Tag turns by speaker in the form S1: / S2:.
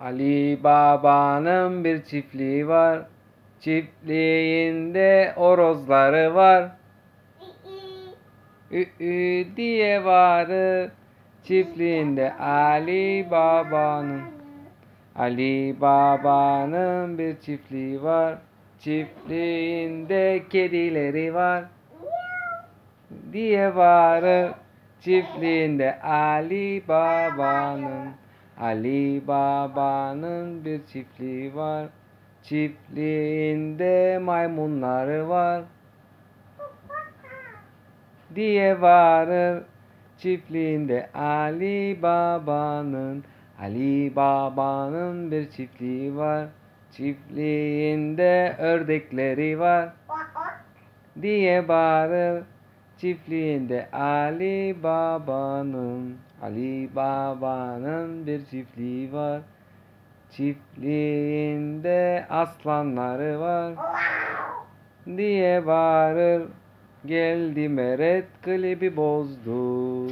S1: Ali Baba'nın bir çiftliği var. Çiftliğinde orozları var. Ü ü diye varır. Çiftliğinde Ali Baba'nın. Ali Baba'nın bir çiftliği var. Çiftliğinde kedileri var. Diye varır. Çiftliğinde Ali Baba'nın. Ali Baba'nın bir çiftliği var. Çiftliğinde maymunları var. Diye varır. Çiftliğinde Ali Baba'nın. Ali Baba'nın bir çiftliği var. Çiftliğinde ördekleri var. Diye bağırır. Çiftliğinde Ali Baba'nın Ali Baba'nın bir çiftliği var. Çiftliğinde aslanları var. Diye bağırır. Geldi Meret klibi bozdu.